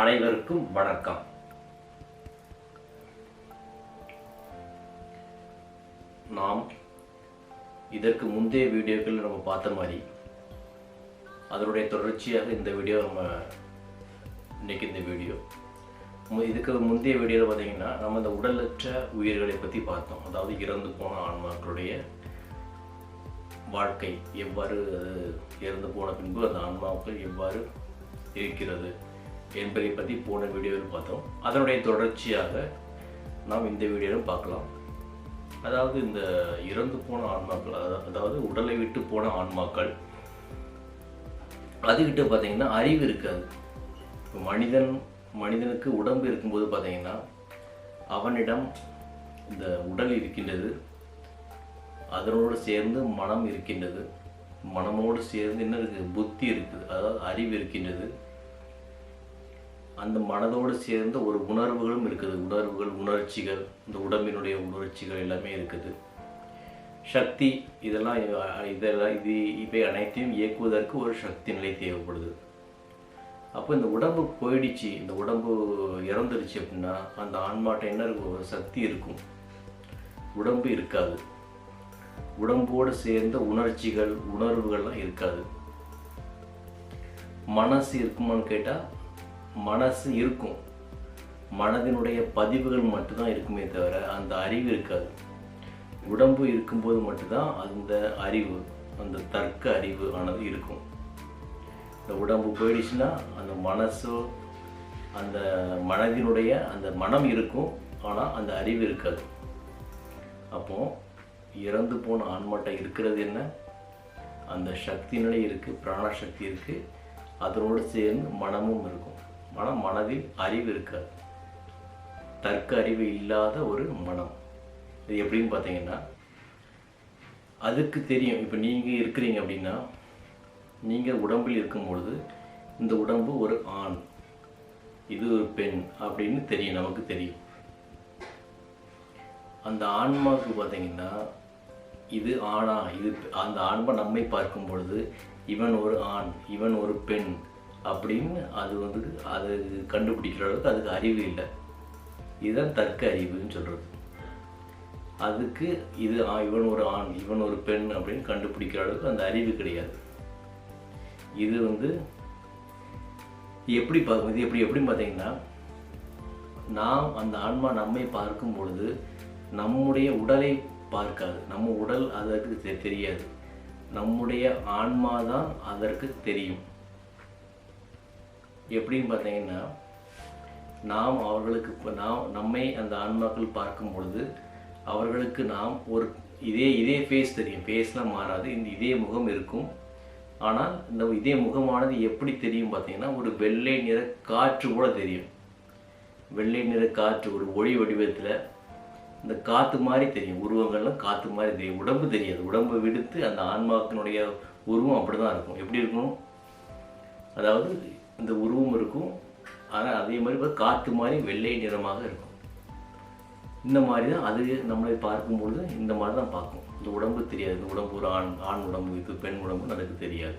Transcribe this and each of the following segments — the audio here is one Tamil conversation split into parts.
அனைவருக்கும் வணக்கம். நாம் இதற்கு முந்தைய வீடியோக்கள் நம்ம பார்த்த மாதிரி அதனுடைய தொடர்ச்சியாக இந்த வீடியோ நம்ம இன்னைக்கு இந்த வீடியோ. இதுக்கு முந்தைய வீடியோவில் பார்த்தீங்கன்னா நம்ம இந்த உடலற்ற உயிர்களை பற்றி பார்த்தோம். அதாவது இறந்து போன ஆன்மாக்களுடைய வாழ்க்கை எவ்வாறு அது இறந்து போன பின்பு அந்த ஆன்மாக்கள் எவ்வாறு இருக்கிறது என்பதை பற்றி போன வீடியோவில் பார்த்தோம். அதனுடைய தொடர்ச்சியாக நாம் இந்த வீடியோவில் பார்க்கலாம். அதாவது இந்த இறந்து போன ஆன்மாக்கள் அதாவது உடலை விட்டு போன ஆன்மாக்கள் அதுகிட்ட பார்த்தீங்கன்னா அறிவு இருக்காது. இப்போ மனிதன் மனிதனுக்கு உடம்பு இருக்கும்போது பார்த்தீங்கன்னா அவனிடம் இந்த உடல் இருக்கின்றது. அதனோடு சேர்ந்து மனம் இருக்கின்றது. மனமோடு சேர்ந்து என்ன இருக்குது? புத்தி இருக்குது. அதாவது அறிவு இருக்கின்றது. அந்த மனதோடு சேர்ந்த ஒரு உணர்வுகளும் இருக்குது. உணர்வுகள் உணர்ச்சிகள் இந்த உடம்பினுடைய உணர்ச்சிகள் எல்லாமே இருக்குது. சக்தி இதெல்லாம் இதெல்லாம் இது இவை அனைத்தையும் இயக்குவதற்கு ஒரு சக்தி நிலை தேவைப்படுது. அப்போ இந்த உடம்பு போயிடுச்சு இந்த உடம்பு இறந்துருச்சு அப்படின்னா அந்த ஆன்மாட்ட என்ன இருக்கும்? ஒரு சக்தி இருக்கும். உடம்பு இருக்காது. உடம்போடு சேர்ந்த உணர்ச்சிகள் உணர்வுகள்லாம் இருக்காது. மனசு இருக்குமான்னு கேட்டால் மனசு இருக்கும். மனதினுடைய பதிவுகள் மட்டும்தான் இருக்குமே தவிர அந்த அறிவு இருக்காது. உடம்பு இருக்கும்போது மட்டும்தான் அந்த அறிவு அந்த தர்க்க அறிவு ஆனது இருக்கும். இந்த உடம்பு போயிடுச்சுன்னா அந்த மனசோ அந்த மனதினுடைய அந்த மனம் இருக்கும் ஆனால் அந்த அறிவு இருக்காது. அப்போ இறந்து போன ஆன்மாட்டை இருக்கிறது என்ன? அந்த சக்தி இருக்குது பிராணசக்தி இருக்குது அதனோடு சேர்ந்து மனமும் இருக்கும். மனம் மனதில் அறிவு இருக்காது. தர்க்க அறிவு இல்லாத ஒரு மனம். இது எப்படின்னு பார்த்தீங்கன்னா அதுக்கு தெரியும். இப்போ நீங்கள் இருக்கிறீங்க அப்படின்னா நீங்கள் உடம்பில் இருக்கும் பொழுது இந்த உடம்பு ஒரு ஆண் இது ஒரு பெண் அப்படின்னு தெரியும் நமக்கு தெரியும். அந்த ஆன்மாவுக்கு பார்த்தீங்கன்னா இது ஆணா இது அந்த ஆன்மா நம்மை பார்க்கும் பொழுது இவன் ஒரு ஆண் இவன் ஒரு பெண் அப்படின்னு அது வந்து அது கண்டுபிடிக்கிற அளவுக்கு அதுக்கு அறிவு இல்லை. இதுதான் தர்க்க அறிவுன்னு சொல்கிறது அதுக்கு இது ஆ, இவன் ஒரு ஆண் இவன் ஒரு பெண் அப்படின்னு கண்டுபிடிக்கிற அளவுக்கு அந்த அறிவு கிடையாது. இது வந்து எப்படி பார்க்கும் இது எப்படி எப்படின்னு பார்த்தீங்கன்னா நாம் அந்த ஆன்மா நம்மை பார்க்கும் பொழுது நம்முடைய உடலை பார்க்காது. நம்ம உடல் அதற்கு தெ- தெரியாது. நம்முடைய ஆன்மா தான் அதற்கு தெரியும். எப்படின்னு பார்த்தீங்கன்னா நாம் அவர்களுக்கு நாம் நம்மை அந்த ஆன்மாக்கள் பார்க்கும் பொழுது அவர்களுக்கு நாம் ஒரு இதே இதே ஃபேஸ் தெரியும். ஃபேஸ்லாம் மாறாது. இந்த இதே முகம் இருக்கும். ஆனால் இந்த இதே முகமானது எப்படி தெரியும் பார்த்தீங்கன்னா ஒரு வெள்ளை நிற காற்று கூட தெரியும். வெள்ளை நிற காற்று ஒரு ஒளி வடிவத்தில் இந்த காற்று மாதிரி தெரியும். உருவங்கள்லாம் காற்று மாதிரி தெரியும். உடம்பு தெரியாது. உடம்பை விடுத்து அந்த ஆன்மாக்கினுடைய உருவம் அப்படி தான் இருக்கும். எப்படி இருக்கும்? அதாவது இந்த உருவம் இருக்கும். ஆனால் அதே மாதிரி காற்று மாதிரி வெள்ளை நிறமாக இருக்கும். இந்த மாதிரி தான் அது நம்மளை பார்க்கும்பொழுது இந்த மாதிரி தான் பார்க்கும். இந்த உடம்பு தெரியாது. இந்த உடம்பு ஒரு ஆண் ஆண் உடம்பு இது பெண் உடம்பு நமக்கு தெரியாது.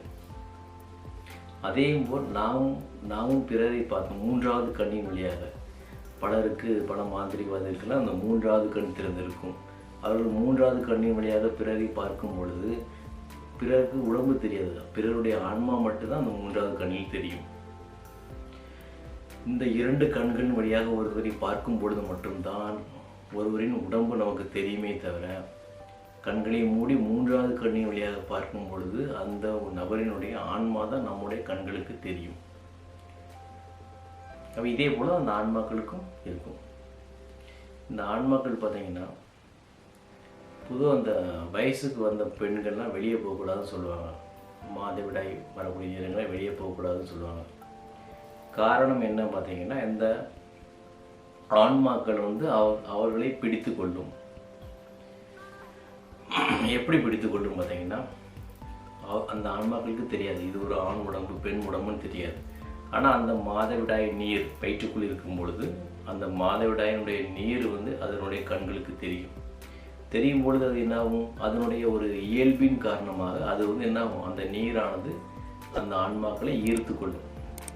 அதே போல் நாம் நாமும் பிறரை பார்க்கும் மூன்றாவது கண்ணின் வழியாக பலருக்கு பல மாந்திரிகவாதிகளுக்கெல்லாம் அந்த மூன்றாவது கண் திறந்திருக்கும். அவர்கள் மூன்றாவது கண்ணின் வழியாக பிறரை பார்க்கும் பொழுது பிறருக்கு உடம்பு தெரியாது பிறருடைய ஆன்மா மட்டும்தான் அந்த மூன்றாவது கண்ணில் தெரியும். இந்த இரண்டு கண்களின் வழியாக ஒருவரை பார்க்கும் பொழுது மட்டும்தான் ஒருவரின் உடம்பு நமக்கு தெரியுமே தவிர கண்களை மூடி மூன்றாவது கண்ணின் வழியாக பார்க்கும் பொழுது அந்த நபரினுடைய ஆன்மா தான் நம்முடைய கண்களுக்கு தெரியும். அப்போ இதே போல் அந்த ஆன்மாக்களுக்கும் இருக்கும். இந்த ஆன்மாக்கள் பார்த்தீங்கன்னா பொதுவாக அந்த வயசுக்கு வந்த பெண்கள்லாம் வெளியே போகக்கூடாதுன்னு சொல்லுவாங்க. மாதவிடாய் வரக்கூடிய நேரங்களில் வெளியே போகக்கூடாதுன்னு சொல்லுவாங்க. காரணம் என்ன பார்த்தீங்கன்னா இந்த ஆன்மாக்கள் வந்து அவ அவர்களை பிடித்து கொள்ளும். எப்படி பிடித்து கொள்ளும் பார்த்தீங்கன்னா அந்த ஆன்மாக்களுக்கு தெரியாது. இது ஒரு ஆண் உடம்பு பெண் உடம்புன்னு தெரியாது. ஆனால் அந்த மாதவிடாய் நீர் வயிற்றுக்குள் இருக்கும் பொழுது அந்த மாதவிடாயினுடைய நீர் வந்து அதனுடைய கண்களுக்கு தெரியும். தெரியும் பொழுது அது என்னாகும்? அதனுடைய ஒரு இயல்பின் காரணமாக அது வந்து என்னாகும்? அந்த நீரானது அந்த ஆன்மாக்களை ஈர்த்து கொள்ளும்.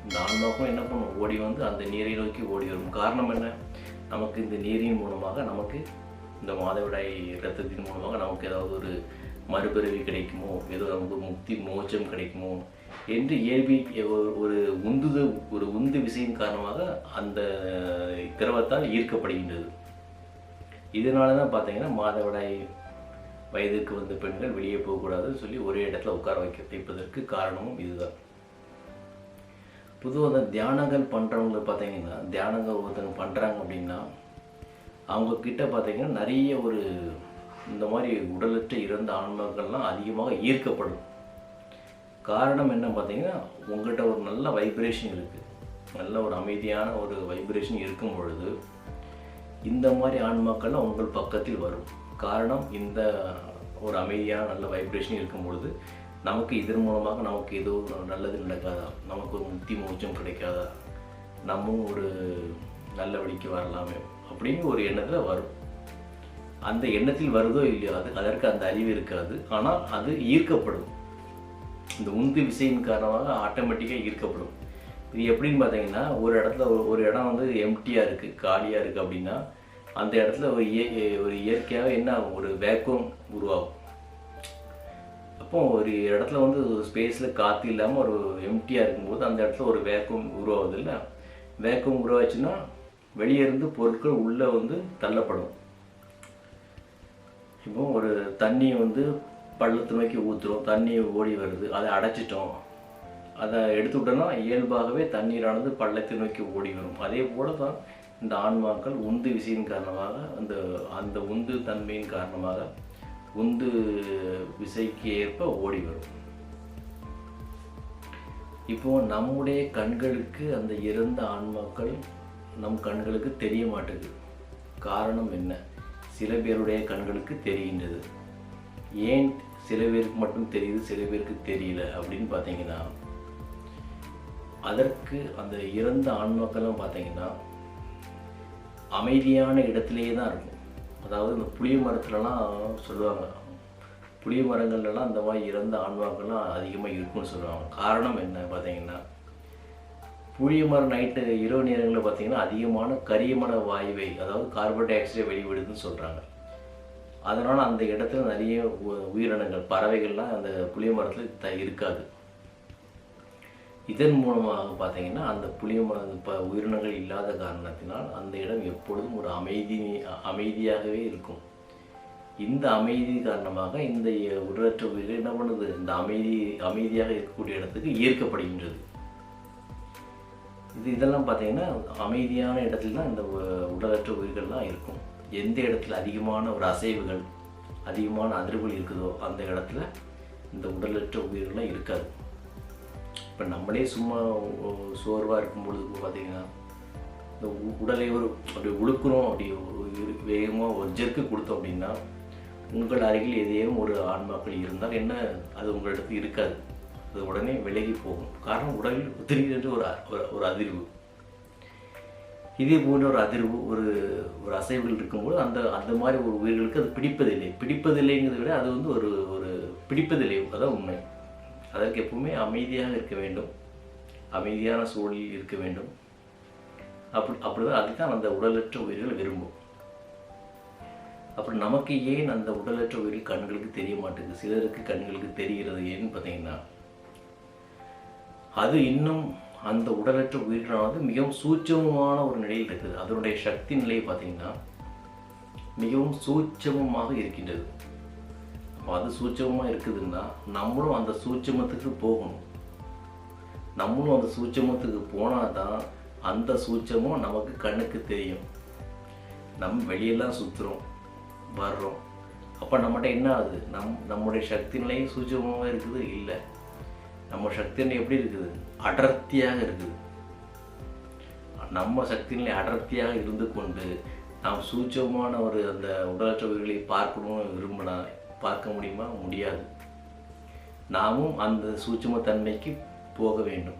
இந்த ஆன்மாவுக்கும் என்ன பண்ணும்? ஓடி வந்து அந்த நீரை நோக்கி ஓடி வரும். காரணம் என்ன? நமக்கு இந்த நீரின் மூலமாக நமக்கு இந்த மாதவிடாய் ரத்தத்தின் மூலமாக நமக்கு ஏதாவது ஒரு மறுபிறவி கிடைக்குமோ? ஏதோ நமக்கு முக்தி மோட்சம் கிடைக்குமோ? என்று இயல்பி ஒரு- ஒரு உந்துது ஒரு உந்து விசையின் காரணமாக அந்த திரவத்தால் ஈர்க்கப்படுகின்றது. இதனால தான் பார்த்தீங்கன்னா மாதவிடாய் வயதுக்கு வந்த பெண்கள் வெளியே போகக்கூடாதுன்னு சொல்லி ஒரே இடத்துல உட்கார வைக்க வைப்பதற்கு காரணமும் இதுதான். பொதுவாக அந்த தியானங்கள் பண்ணுறவங்க பார்த்தீங்கன்னா தியானங்கள் ஒருத்தவங்க பண்ணுறாங்க அப்படின்னா அவங்க கிட்ட பார்த்தீங்கன்னா நிறைய ஒரு இந்த மாதிரி உடலற்ற இறந்த ஆன்மாக்கள்லாம் அதிகமாக ஈர்க்கப்படும். காரணம் என்ன பார்த்தீங்கன்னா உங்கள்கிட்ட ஒரு நல்ல வைப்ரேஷன் இருக்குது நல்ல ஒரு அமைதியான ஒரு வைப்ரேஷன் இருக்கும் பொழுது இந்த மாதிரி ஆன்மாக்கள்லாம் உங்கள் பக்கத்தில் வரும். காரணம் இந்த ஒரு அமைதியான நல்ல வைப்ரேஷன் இருக்கும் பொழுது நமக்கு இதன் மூலமாக நமக்கு ஏதோ நல்லது நடக்காதா? நமக்கு ஒரு முக்தி மோச்சம் கிடைக்காதா? நம்மும் ஒரு நல்ல வழிக்கு வரலாமே அப்படின்னு ஒரு எண்ணத்தில் வரும். அந்த எண்ணத்தில் வருதோ இல்லையோ அது அதற்கு அந்த அறிவு இருக்காது. ஆனால் அது ஈர்க்கப்படும். இந்த உந்து விசையின் காரணமாக ஆட்டோமேட்டிக்காக ஈர்க்கப்படும். இது எப்படின்னு பார்த்தீங்கன்னா ஒரு இடத்துல ஒரு இடம் வந்து எம்டியாக இருக்குது காலியாக இருக்குது அப்படின்னா அந்த இடத்துல ஒரு இய ஒரு இயற்கையாக என்ன ஆகும்? ஒரு வேக்கம் உருவாகும். அப்போ ஒரு இடத்துல வந்து ஸ்பேஸில் காற்று இல்லாமல் ஒரு எம்டியாக இருக்கும்போது அந்த இடத்துல ஒரு வேக்கம் உருவாகுது இல்லை? வேக்கம் உருவாச்சுன்னா வெளியே இருந்து பொருட்கள் உள்ளே வந்து தள்ளப்படும். இப்போ ஒரு தண்ணி வந்து பள்ளத்தை நோக்கி ஊற்றுறோம் தண்ணி ஓடி வருது அதை அடைச்சிட்டோம். அதை எடுத்து விட்டோம்னா இயல்பாகவே தண்ணீரானது பள்ளத்தை நோக்கி ஓடி வரும். அதே போல தான் இந்த ஆன்மாக்கள் உந்து விசையின் காரணமாக அந்த அந்த உந்து தன்மையின் காரணமாக உந்து விசைக்கு ஏற்ப ஓடி வரும். இப்போ நம்முடைய கண்களுக்கு அந்த இறந்த ஆன்மாக்கள் நம் கண்களுக்கு தெரிய மாட்டேங்குது காரணம் என்ன? சில பேருடைய கண்களுக்கு தெரிகின்றது. ஏன் சில பேருக்கு மட்டும் தெரியுது சில பேருக்கு தெரியல அப்படின்னு பார்த்தீங்கன்னா அதற்கு அந்த இறந்த ஆன்மாக்கள்லாம் பார்த்தீங்கன்னா அமைதியான இடத்திலேயே தான் இருக்கும். அதாவது இந்த புளிய மரத்துலலாம் சொல்லுவாங்க. புளிய மரங்கள்லாம் அந்த மாதிரி இறந்த ஆன்மாக்கள்லாம் அதிகமாக இருக்கும்னு சொல்லுவாங்க. காரணம் என்ன பார்த்தீங்கன்னா புளிய மரம் நைட்டு இரவு நேரங்களில் பார்த்தீங்கன்னா அதிகமான கரியமன வாயுவை அதாவது கார்பன் டை ஆக்சைடை வெளிவிடுதுன்னு சொல்கிறாங்க அதனால் அந்த இடத்துல நிறைய உ- உயிரினங்கள் பறவைகள்லாம் அந்த புளிய மரத்தில் த இருக்காது. இதன் மூலமாக பார்த்தீங்கன்னா அந்த புளிய இப்போ உயிரினங்கள் இல்லாத காரணத்தினால் அந்த இடம் எப்பொழுதும் ஒரு அமைதி அமைதியாகவே இருக்கும். இந்த அமைதி காரணமாக இந்த உடலற்ற உயிர்கள் என்ன பண்ணுது? இந்த அமைதி அமைதியாக இருக்கக்கூடிய இடத்துக்கு ஈர்க்கப்படுகின்றது. இது இதெல்லாம் பார்த்தீங்கன்னா அமைதியான இடத்துல தான் இந்த உடலற்ற உயிர்கள்லாம் இருக்கும். எந்த இடத்துல அதிகமான ஒரு அசைவுகள் அதிகமான அதிர்வுகள் இருக்குதோ அந்த இடத்துல இந்த உடலற்ற உயிர்கள்லாம் இருக்காது. இப்போ நம்மளே சும்மா சோர்வாக இருக்கும் பொழுது பார்த்தீங்கன்னா இந்த உடலை ஒரு அப்படி உழுக்குறோம் அப்படி ஒரு வேகமாக ஒரு ஜெர்க்கு கொடுத்தோம் அப்படின்னா உங்கள் அருகில் ஏதேனும் ஒரு ஆன்மாக்கள் இருந்தால் என்ன அது உங்களிடத்து இருக்காது. அது உடனே விலகி போகும். காரணம் உடலில் திடீரென்று ஒரு அ- ஒரு- ஒரு அதிர்வு. இதே போன்ற ஒரு அதிர்வு ஒரு ஒரு அசைவுகள் இருக்கும்போது அந்த அந்த மாதிரி ஒரு உயிர்களுக்கு அது பிடிப்பதில்லை. பிடிப்பதில்லைங்கிறத விட அது வந்து ஒரு ஒரு பிடிப்பதில்லை. அதான் உண்மை. அதற்கு எப்பவுமே அமைதியாக இருக்க வேண்டும். அமைதியான சூழலில் இருக்க வேண்டும். அப்படி அப்படிதான் அதுதான் அந்த உடலற்ற உயிர்கள் விரும்பும். அப்புறம் நமக்கு ஏன் அந்த உடலற்ற உயிர்கள் கண்களுக்கு தெரிய மாட்டேங்குது? சிலருக்கு கண்களுக்கு தெரிகிறது ஏன்னு பார்த்தீங்கன்னா அது இன்னும் அந்த உடலற்ற உயிர்களானது மிகவும் சூட்சமமான ஒரு நிலையில் இருக்குது. அதனுடைய சக்தி நிலையை பார்த்தீங்கன்னா மிகவும் சூட்சமமாக இருக்கின்றது. அப்போ அது சூட்சமாக இருக்குதுன்னா நம்மளும் அந்த சூட்சமத்துக்கு போகணும். நம்மளும் அந்த சூட்சமத்துக்கு போனால் தான் அந்த சூட்சமும் நமக்கு கண்ணுக்கு தெரியும். நம்ம வெளியெல்லாம் சுற்றுறோம் வர்றோம். அப்போ நம்மகிட்ட என்ன ஆகுது? நம் நம்முடைய சக்தி நிலையும் சூட்சமாக இருக்குது? இல்லை. நம்ம சக்தி நிலை எப்படி இருக்குது? அடர்த்தியாக இருக்குது. நம்ம சக்தி நிலை அடர்த்தியாக இருந்து கொண்டு நாம் சூட்சமான ஒரு அந்த உடலற்ற உயிர்களை பார்க்கணும்னு விரும்பினா பார்க்க முடியுமா? முடியாது. நாமும் அந்த சூட்சுமத்தன்மைக்கு போக வேண்டும்.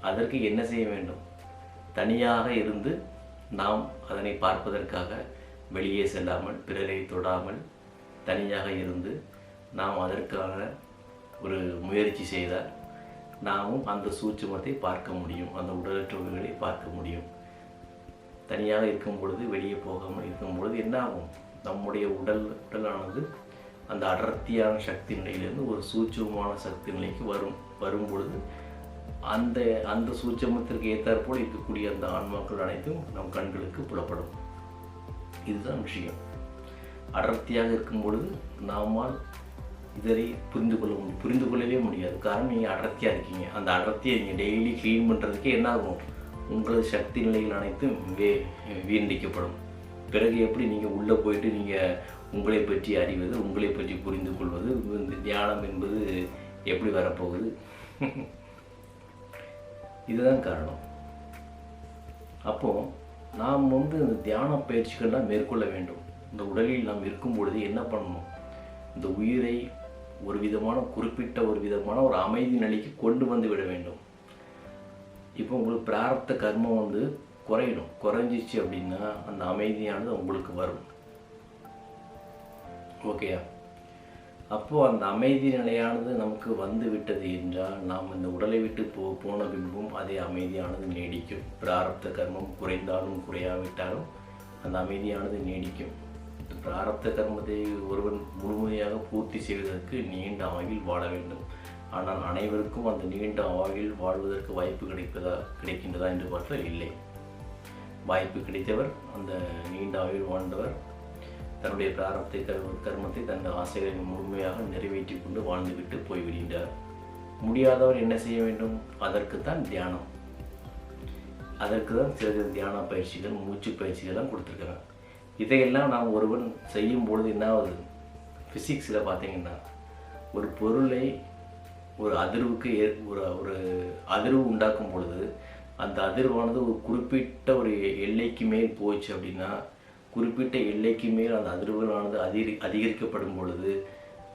அதற்கு என்ன செய்ய வேண்டும்? தனியாக இருந்து நாம் அதனை பார்ப்பதற்காக வெளியே செல்லாமல் பிறரை தொடாமல் தனியாக இருந்து நாம் அதற்கான ஒரு முயற்சி செய்தால் நாமும் அந்த சூட்சுமத்தை பார்க்க முடியும். அந்த உடலற்றவர்களை பார்க்க முடியும். தனியாக இருக்கும் பொழுது வெளியே போகாமல் இருக்கும் பொழுது என்ன ஆகும்? நம்முடைய உடல் உடலானது அந்த அடர்த்தியான சக்தி நிலையிலேருந்து ஒரு சூட்சமான சக்தி நிலைக்கு வரும் வரும் பொழுது அந்த அந்த சூட்சமத்திற்கு ஏற்றாற்போல் இருக்கக்கூடிய அந்த ஆன்மாக்கள் அனைத்தும் நம் கண்களுக்கு புலப்படும். இதுதான் விஷயம். அடர்த்தியாக இருக்கும் பொழுது நாமால் இதனை புரிந்து கொள்ள முடியும். புரிந்து கொள்ளவே முடியாது. காரணம் நீங்கள் அடர்த்தியாக இருக்கீங்க. அந்த அடர்த்தியை நீங்கள் டெய்லி க்ளீன் பண்ணுறதுக்கே என்ன ஆகும் உங்களது சக்தி நிலைகள் அனைத்தும் வே வீண்டிக்கப்படும். பிறகு எப்படி நீங்கள் உள்ளே போயிட்டு நீங்கள் உங்களை பற்றி அறிவது உங்களை பற்றி புரிந்து கொள்வது இந்த தியானம் என்பது எப்படி வரப்போகுது? இதுதான் காரணம். அப்போ நாம் வந்து இந்த தியான பயிற்சிகள்லாம் மேற்கொள்ள வேண்டும். இந்த உடலில் நாம் இருக்கும் பொழுது என்ன பண்ணணும்? இந்த உயிரை ஒரு விதமான குறிப்பிட்ட ஒரு விதமான ஒரு அமைதி நிலைக்கு கொண்டு வந்து விட வேண்டும். இப்போ உங்களுக்கு பிரார்த்த கர்மம் வந்து குறையணும். குறைஞ்சிச்சு அப்படின்னா அந்த அமைதியானது உங்களுக்கு வரும். ஓகேயா? அப்போது அந்த அமைதி நிலையானது நமக்கு வந்து விட்டது என்றால் நாம் இந்த உடலை விட்டு போ போன பின்பும் அதே அமைதியானது நீடிக்கும். பிராரப்த கர்மம் குறைந்தாலும் குறையாவிட்டாலும் அந்த அமைதியானது நீடிக்கும். பிராரப்த கர்மத்தை ஒருவன் முழுமையாக பூர்த்தி செய்வதற்கு நீண்ட ஆயுள் வாழ வேண்டும். ஆனால் அனைவருக்கும் அந்த நீண்ட ஆயுள் வாழ்வதற்கு வாய்ப்பு கிடைப்பதா கிடைக்கின்றதா என்று பார்த்தால் இல்லை. வாய்ப்பு கிடைத்தவர் அந்த நீண்ட ஆயுள் வாழ்ந்தவர் தன்னுடைய பிராரத்தை கர்மத்தை தன் ஆசைகளை முழுமையாக நிறைவேற்றி கொண்டு வாழ்ந்துவிட்டு போய்விடுகின்றார். முடியாதவர் என்ன செய்ய வேண்டும்? அதற்குத்தான் தியானம். அதற்கு தான் சில சில தியான பயிற்சிகள் மூச்சு பயிற்சிகள்லாம் கொடுத்துருக்குறாங்க. இதையெல்லாம் நாம் ஒருவன் செய்யும் பொழுது என்ன ஆகுது? ஃபிசிக்ஸில் பார்த்தீங்கன்னா ஒரு பொருளை ஒரு அதிர்வுக்கு ஏ ஒரு ஒரு அதிர்வு உண்டாக்கும் பொழுது அந்த அதிர்வானது ஒரு குறிப்பிட்ட ஒரு எல்லைக்கு மேல் போச்சு அப்படின்னா குறிப்பிட்ட எல்லைக்கு மேல் அந்த அதிர்வுகளானது அதிகரி அதிகரிக்கப்படும் பொழுது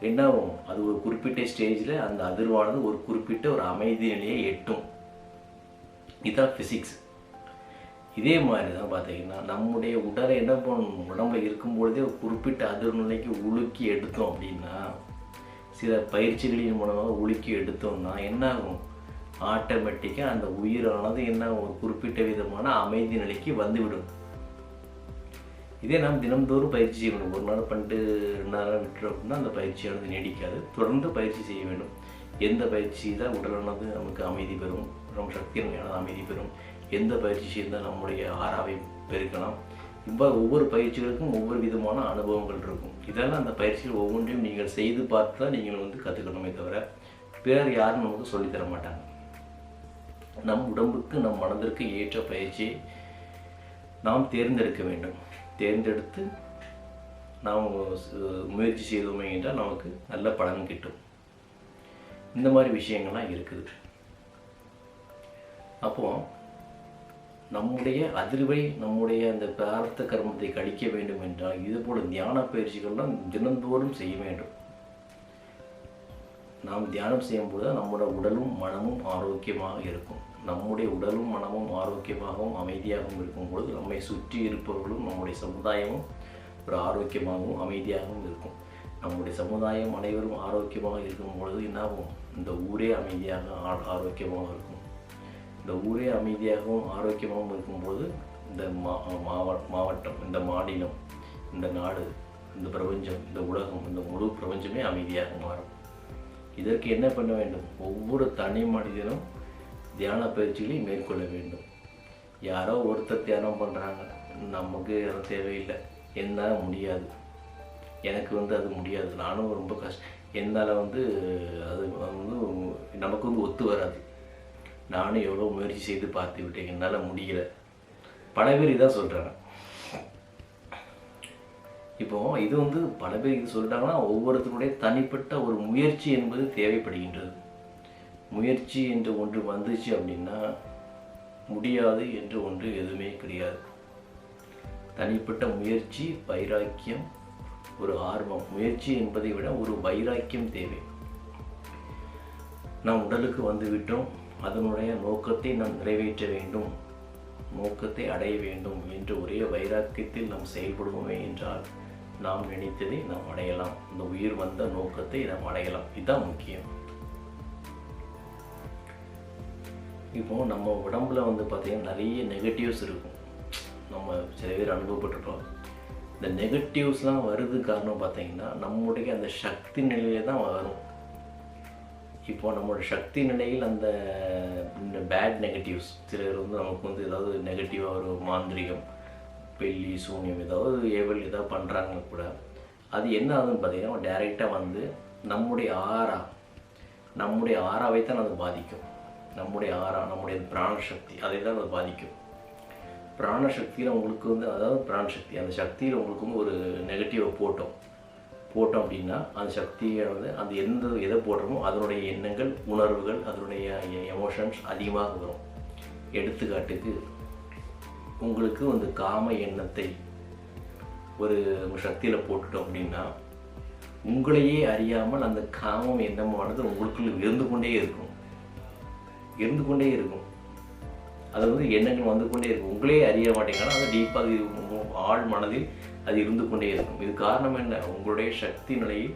என்னாகும் அது ஒரு குறிப்பிட்ட ஸ்டேஜில் அந்த அதிர்வானது ஒரு குறிப்பிட்ட ஒரு அமைதி நிலையை எட்டும். இதுதான் ஃபிசிக்ஸ் இதே மாதிரி தான் பார்த்தீங்கன்னா நம்முடைய உடலை என்ன பண்ணணும்? உடம்புல இருக்கும் பொழுதே ஒரு குறிப்பிட்ட அதிர்வு நிலைக்கு உலுக்கி எடுத்தோம் அப்படின்னா சில பயிற்சிகளின் மூலமாக உலுக்கி எடுத்தோம்னா என்னாகும் ஆட்டோமேட்டிக்காக அந்த உயிரானது என்ன ஒரு குறிப்பிட்ட விதமான அமைதி நிலைக்கு வந்துவிடும். இதே நாம் தினம்தோறும் பயிற்சி செய்யணும். ஒரு நாள் பண்ணிட்டு ரெண்டு நாளாக விட்டுறோம் அப்படின்னா அந்த பயிற்சியானது நீடிக்காது. தொடர்ந்து பயிற்சி செய்ய வேண்டும். எந்த பயிற்சி தான் உடலானது நமக்கு அமைதி பெறும்? நம்ம சக்தி அமைதி பெறும். எந்த பயிற்சி செய்தால் நம்முடைய ஆறாவை பெருக்கலாம்? இவ்வாறு ஒவ்வொரு பயிற்சிகளுக்கும் ஒவ்வொரு விதமான அனுபவங்கள் இருக்கும். இதெல்லாம் அந்த பயிற்சிகள் ஒவ்வொன்றையும் நீங்கள் செய்து பார்த்து தான் நீங்கள் வந்து கற்றுக்கணுமே தவிர பிறர் யாரும் நமக்கு சொல்லித்தர மாட்டாங்க. நம் உடம்புக்கு நம் மனதிற்கு ஏற்ற பயிற்சியை நாம் தேர்ந்தெடுக்க வேண்டும். தேர்ந்தெடுத்து நாம் முயற்சி செய்தோமே என்றால் நமக்கு நல்ல பலன் கிட்டும். இந்த மாதிரி விஷயங்கள்லாம் இருக்குது. அப்போ நம்முடைய அதிர்வை நம்முடைய அந்த பிரார்த்த கர்மத்தை கழிக்க வேண்டும் என்றால் இது போல தியான பயிற்சிகள்லாம் தினந்தோறும் செய்ய வேண்டும். நாம் தியானம் செய்யும்போது நம்மளோட உடலும் மனமும் ஆரோக்கியமாக இருக்கும். நம்முடைய உடலும் மனமும் ஆரோக்கியமாகவும் அமைதியாகவும் இருக்கும் பொழுது நம்மை சுற்றி இருப்பவர்களும் நம்முடைய சமுதாயமும் ஒரு ஆரோக்கியமாகவும் அமைதியாகவும் இருக்கும். நம்முடைய சமுதாயம் அனைவரும் ஆரோக்கியமாக இருக்கும் பொழுது என்னாகும் இந்த ஊரே அமைதியாக ஆ- ஆரோக்கியமாக இருக்கும். இந்த ஊரே அமைதியாகவும் ஆரோக்கியமாகவும் இருக்கும்போது இந்த மா மாவட்டம் இந்த மாநிலம் இந்த நாடு இந்த பிரபஞ்சம் இந்த உலகம் இந்த முழு பிரபஞ்சமே அமைதியாக மாறும். இதற்கு என்ன பண்ண வேண்டும்? ஒவ்வொரு தனி மனிதனும் தியான பயிற்சிகளையும் மேற்கொள்ள வேண்டும். யாரோ ஒருத்தர் தியானம் பண்ணுறாங்க நமக்கு அது தேவையில்லை. என்னால் முடியாது. எனக்கு வந்து அது முடியாது. நானும் ரொம்ப கஷ்ட என்னால் வந்து அது வந்து நமக்கு வந்து ஒத்து வராது. நானும் எவ்வளோ முயற்சி செய்து பார்த்து விட்டேன். என்னால் முடியல. பல பேர் இதான் சொல்கிறாங்க இப்போ இது வந்து பல பேர் இது சொல்லிட்டாங்கன்னா ஒவ்வொருத்தருடைய தனிப்பட்ட ஒரு முயற்சி என்பது தேவைப்படுகின்றது. முயற்சி என்று ஒன்று வந்துச்சு அப்படின்னா முடியாது என்று ஒன்று எதுவுமே கிடையாது. தனிப்பட்ட முயற்சி வைராக்கியம் ஒரு ஆர்வம். முயற்சி என்பதை விட ஒரு வைராக்கியம் தேவை. நாம் உடலுக்கு வந்துவிட்டோம் அதனுடைய நோக்கத்தை நாம் நிறைவேற்ற வேண்டும். நோக்கத்தை அடைய வேண்டும் என்று ஒரே வைராக்கியத்தில் நாம் செயல்படுவோமே என்றால் நாம் நினைத்ததை நாம் அடையலாம். இந்த உயிர் வந்த நோக்கத்தை நாம் அடையலாம். இதுதான் முக்கியம். இப்போது நம்ம உடம்புல வந்து பார்த்திங்கன்னா நிறைய நெகட்டிவ்ஸ் இருக்கும். நம்ம சில பேர் அனுபவப்பட்டிருப்போம். இந்த நெகட்டிவ்ஸ்லாம் வருது காரணம் பார்த்தீங்கன்னா நம்முடைய அந்த சக்தி நிலையில தான் வரும். இப்போது நம்மளோட சக்தி நிலையில் அந்த பேட் நெகட்டிவ்ஸ் சிலர் வந்து நமக்கு வந்து ஏதாவது நெகட்டிவாக ஒரு மாந்திரிகம் பெல்லி சூன்யம் ஏதாவது ஏவல் ஏதாவது பண்ணுறாங்க கூட அது என்ன ஆகுதுன்னு பார்த்தீங்கன்னா டைரெக்டாக வந்து நம்முடைய ஆறா நம்முடைய ஆறாவை தான் அது பாதிக்கும். நம்முடைய ஆறா நம்முடைய பிராணசக்தி அதை தான் அது பாதிக்கும். பிராணசக்தியில் உங்களுக்கு வந்து அதாவது பிராணசக்தி அந்த சக்தியில் உங்களுக்கு வந்து ஒரு நெகட்டிவை போட்டோம். போட்டோம் அப்படின்னா அந்த சக்தியை வந்து அந்த எந்த எதை போடுறோமோ அதனுடைய எண்ணங்கள் உணர்வுகள் அதனுடைய எமோஷன்ஸ் அதிகமாக வரும். எடுத்துக்காட்டுக்கு உங்களுக்கு வந்து காம எண்ணத்தை ஒரு சக்தியில் போட்டுட்டோம் அப்படின்னா உங்களையே அறியாமல் அந்த காமம் எண்ணமானது உங்களுக்குள்ள இருந்து கொண்டே இருக்கும். இருந்து கொண்டே இருக்கும். அது வந்து எண்ணங்கள் வந்து கொண்டே இருக்கும். உங்களே அறிய மாட்டீங்கன்னா அது டீப்பாக அது ஆழ் மனதில் அது இருந்து கொண்டே இருக்கும். இது காரணம் என்ன? உங்களுடைய சக்தி நிலையில்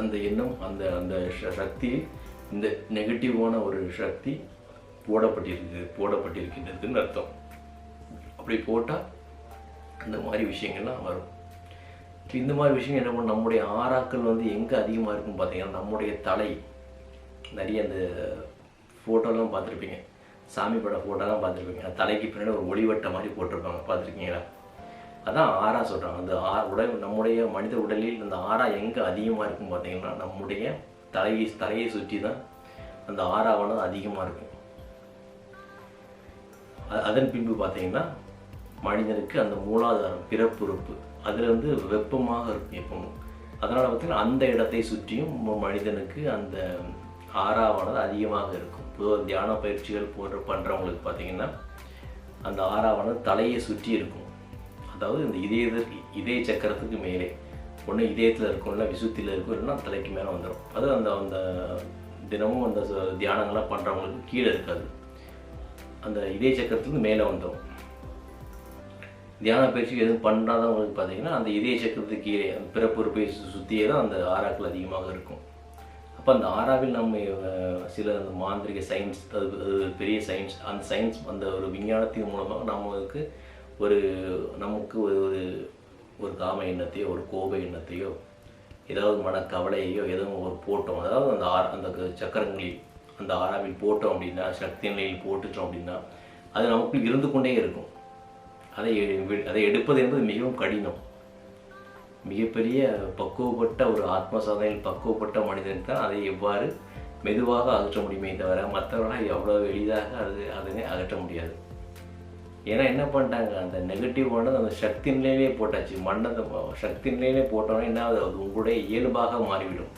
அந்த எண்ணம் அந்த அந்த சக்தி சக்தியில் இந்த நெகட்டிவான ஒரு சக்தி போடப்பட்டிருக்கு போடப்பட்டிருக்கின்றதுன்னு அர்த்தம். அப்படி போட்டால் இந்த மாதிரி விஷயங்கள்லாம் வரும். இந்த மாதிரி விஷயம் என்ன பண்ணும்? நம்முடைய ஆறாக்கள் வந்து எங்கே அதிகமாக இருக்கும் பார்த்தீங்கன்னா நம்முடைய தலை நிறைய அந்த ஃபோட்டோலாம் பார்த்துருப்பீங்க. சாமி பட ஃபோட்டோலாம் பார்த்துருப்பீங்க. தலைக்கு பின்னாடி ஒரு ஒளிவட்ட மாதிரி போட்டிருப்பாங்க. பார்த்துருக்கீங்களா? அதான் ஆறா சொல்கிறாங்க அந்த ஆ உடல் நம்முடைய மனித உடலில் அந்த ஆறா எங்கே அதிகமாக இருக்கும் பார்த்தீங்கன்னா நம்முடைய தலையை தலையை சுற்றி தான் அந்த ஆறாவானது அதிகமாக இருக்கும். அதன் பின்பு பார்த்தீங்கன்னா மனிதனுக்கு அந்த மூலாதாரம் பிறப்புறுப்பு அதில் வந்து வெப்பமாக இருக்கும் எப்பவும். அதனால் பார்த்தீங்கன்னா அந்த இடத்தை சுற்றியும் மனிதனுக்கு அந்த ஆறாவானது அதிகமாக இருக்கும். பொதுவாக தியான பயிற்சிகள் போன்ற பண்ணுறவங்களுக்கு பார்த்தீங்கன்னா அந்த ஆறாவணம் தலையை சுற்றி இருக்கும். அதாவது இந்த இதய இதய சக்கரத்துக்கு மேலே. ஒன்று இதயத்தில் இருக்கும் இல்லை விசுத்தியில் இருக்கும் இல்லைன்னா தலைக்கு மேலே வந்துடும் அது அந்த அந்த தினமும் அந்த தியானங்கள்லாம் பண்ணுறவங்களுக்கு கீழே இருக்காது. அந்த இதய சக்கரத்துலேருந்து மேலே வந்துடும் தியான பயிற்சி எதுவும் பண்ணாதவங்களுக்கு பார்த்தீங்கன்னா அந்த இதய சக்கரத்துக்கு கீழே அந்த பிறப்புறுப்பை சு- சுற்றியே தான் அந்த ஆறாக்கள் அதிகமாக இருக்கும். அப்போ அந்த ஆறாவில் நம்ம சில அந்த மாந்திரிக சயின்ஸ் அது ஒரு பெரிய சயின்ஸ் அந்த சயின்ஸ் அந்த ஒரு விஞ்ஞானத்தின் மூலமாக நமக்கு ஒரு நமக்கு ஒரு ஒரு ஒரு காம எண்ணத்தையோ ஒரு கோப எண்ணத்தையோ ஏதாவது மனக்கவலையோ எதுவும் ஒரு போட்டோம். அதாவது அந்த ஆற அந்த சக்கரங்களில் அந்த ஆறாவில் போட்டோம் அப்படின்னா சக்தி நிலையில் போட்டுட்டோம் அப்படின்னா அது நமக்கு இருந்து கொண்டே இருக்கும். அதை அதை எடுப்பது என்பது மிகவும் கடினம். மிகப்பெரிய பக்குவப்பட்ட ஒரு ஆத்ம சாதனையில் பக்குவப்பட்ட மனிதன் தான் அதை எவ்வாறு மெதுவாக அகற்ற முடியுமே தவிர மற்றவர்களால் எவ்வளோ எளிதாக அது அதனை அகற்ற முடியாது. ஏன்னா என்ன பண்ணிட்டாங்க? அந்த நெகட்டிவானது அந்த சக்தி நிலையிலே போட்டாச்சு. மன்னதை சக்தி நிலையிலே போட்டோன்னா என்ன அது உங்களுடைய இயல்பாக மாறிவிடும்.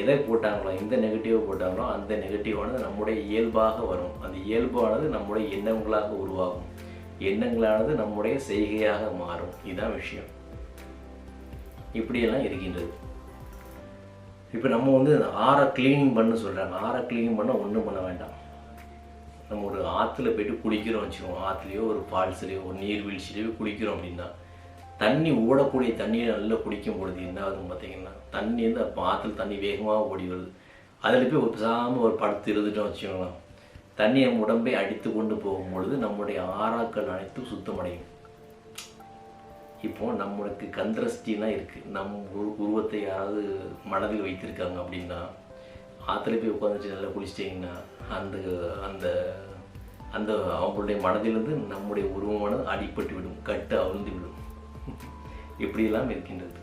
எதை போட்டாங்களோ இந்த நெகட்டிவை போட்டாங்களோ அந்த நெகட்டிவானது நம்முடைய இயல்பாக வரும். அந்த இயல்பானது நம்முடைய எண்ணங்களாக உருவாகும். எண்ணங்களானது நம்முடைய செய்கையாக மாறும். இதுதான் விஷயம். இப்படியெல்லாம் இருக்கின்றது. இப்போ நம்ம வந்து ஆற க்ளீனிங் பண்ண சொல்கிறாங்க ஆற க்ளீனிங் பண்ண ஒன்றும் பண்ண வேண்டாம். நம்ம ஒரு ஆற்றுல போயிட்டு குளிக்கிறோம் வச்சுக்கோங்க. ஆற்றுலையோ ஒரு ஃபால்ஸ்லையோ ஒரு நீர்வீழ்ச்சிலையோ குளிக்கிறோம் அப்படின்னா தண்ணி ஓடக்கூடிய தண்ணியை நல்லா குடிக்கும் பொழுது என்ன ஆகுதுன்னு பார்த்தீங்கன்னா தண்ணி வந்து அப்போ ஆற்றுல தண்ணி வேகமாக ஓடி வருது. அதில் போய் பேசாமல் ஒரு படுத்து இருந்துட்டோம் வச்சுக்கோங்களேன். தண்ணி நம்ம உடம்பை அடித்து கொண்டு போகும் பொழுது நம்முடைய ஆறாக்கள் அனைத்தும் சுத்தமடையும். இப்போது நம்மளுக்கு கந்திரஷ்டிலாம் இருக்குது நம் உரு உருவத்தை யாராவது மனதில் வைத்திருக்காங்க அப்படின்னா ஆற்றுல போய் உட்காந்துச்சு நல்லா குளிச்சிட்டிங்கன்னா அந்த அந்த அந்த அவங்களுடைய மனதிலிருந்து நம்முடைய உருவமானது அடிபட்டு விடும் கட்டு அவிழ்ந்து விடும். இப்படியெல்லாம் இருக்கின்றது.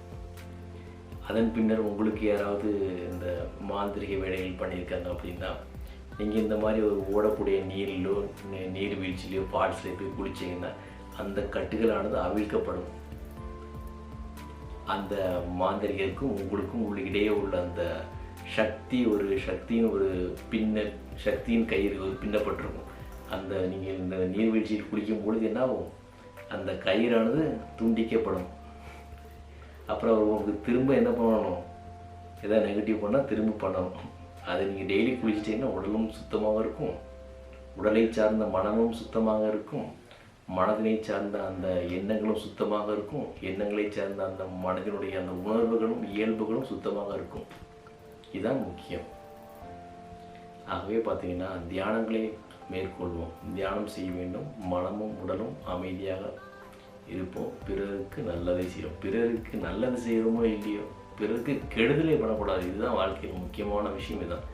அதன் பின்னர் உங்களுக்கு யாராவது இந்த மாந்திரிக வேலைகள் பண்ணியிருக்காங்க அப்படின்னா நீங்கள் இந்த மாதிரி ஒரு ஓடக்கூடிய நீரிலோ நீர்வீழ்ச்சியிலையோ பாட்ஸ்லேயோ போய் குளிச்சிங்கன்னா அந்த கட்டுகளானது அவிழ்க்கப்படும். அந்த மாந்திரிகருக்கும் உங்களுக்கும் உள்ள இடையே உள்ள அந்த சக்தி ஒரு சக்தியின் ஒரு பின்ன சக்தியின் கயிறு ஒரு பின்னப்பட்டிருக்கும். அந்த நீங்கள் இந்த நீர்வீழ்ச்சியில் குளிக்கும் பொழுது என்ன ஆகும்? அந்த கயிறானது துண்டிக்கப்படும். அப்புறம் உங்களுக்கு திரும்ப என்ன பண்ணணும்? எதாவது நெகட்டிவ் பண்ணால் திரும்ப பண்ணணும். அதை நீங்கள் டெய்லி குளிச்சிட்டிங்கன்னா உடலும் சுத்தமாக இருக்கும். உடலை சார்ந்த மனமும் சுத்தமாக இருக்கும். மனதினை சார்ந்த அந்த எண்ணங்களும் சுத்தமாக இருக்கும். எண்ணங்களை சார்ந்த அந்த மனதினுடைய அந்த உணர்வுகளும் இயல்புகளும் சுத்தமாக இருக்கும். இதுதான் முக்கியம். ஆகவே பார்த்தீங்கன்னா தியானங்களை மேற்கொள்வோம். தியானம் செய்ய வேண்டும். மனமும் உடலும் அமைதியாக இருப்போம். பிறருக்கு நல்லதை செய்யும் பிறருக்கு நல்லது செய்கிறோமோ இல்லையோ பிறருக்கு கெடுதலே பண்ணக்கூடாது. இதுதான் வாழ்க்கையில் முக்கியமான விஷயம். இதுதான்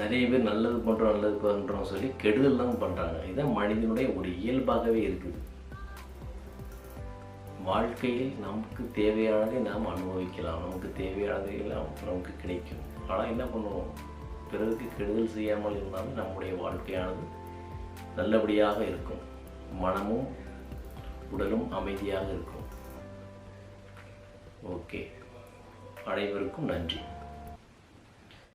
நிறைய பேர் நல்லது பண்ணுறோம் நல்லது பண்ணுறோம் சொல்லி கெடுதல் தான் பண்ணுறாங்க இதுதான் மனிதனுடைய ஒரு இயல்பாகவே இருக்குது. வாழ்க்கையில் நமக்கு தேவையானதை நாம் அனுபவிக்கலாம். நமக்கு தேவையானதை எல்லாம் நமக்கு கிடைக்கும். ஆனால் என்ன பண்ணுவோம்? பிறருக்கு கெடுதல் செய்யாமல் இருந்தாலும் நம்முடைய வாழ்க்கையானது நல்லபடியாக இருக்கும். மனமும் உடலும் அமைதியாக இருக்கும். ஓகே. அனைவருக்கும் நன்றி.